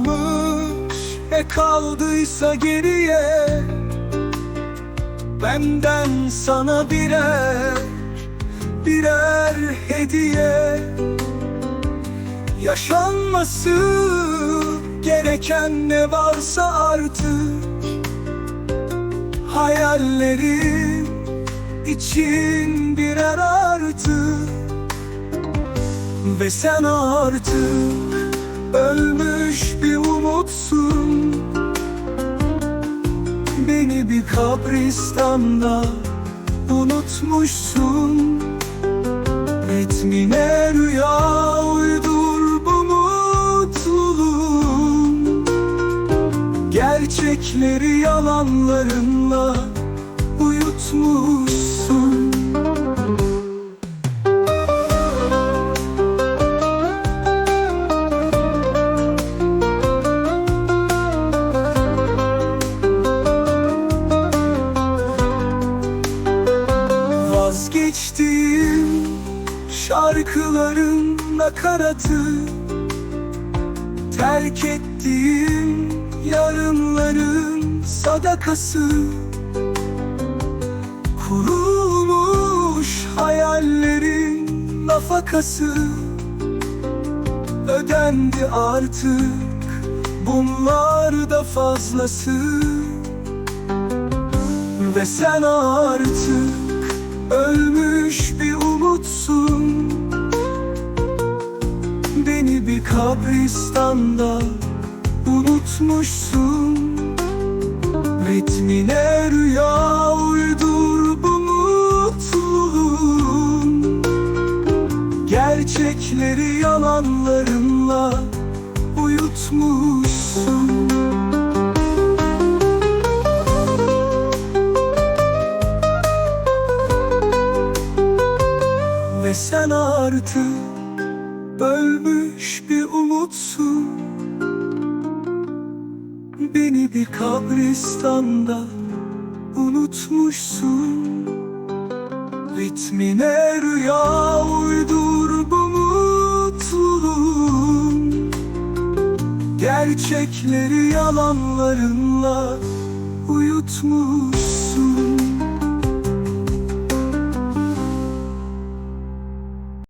Ne kaldıysa geriye Benden sana birer Birer hediye. Yaşanması gereken ne varsa artık Hayallerim için birer artı Ve sen artık ölmüş bir umutsun. Beni bir kabristanda unutmuşsun. Ritmine rüya uydur bu mutluluğun Gerçekleri yalanlarınla uyutmuşsun Vazgeçtiğim şarkıların nakaratı Terk ettiğim yarınların sadakası. Kurulmuş hayallerin nafakası. Ödendi artık bunlar da fazlası. Ve sen artık ölmüş bir umutsun. Beni bir kabristanda unutmuşsun. Ritmine rüya uydur bu mutluluğun. Gerçekleri yalanlarınla uyutmuşsun Sen artık bölmüş bir umutsun. Beni bir kabristanda unutmuşsun. Ritmine rüya uydur bu mutluluğun. Gerçekleri yalanlarınla uyutmuşsun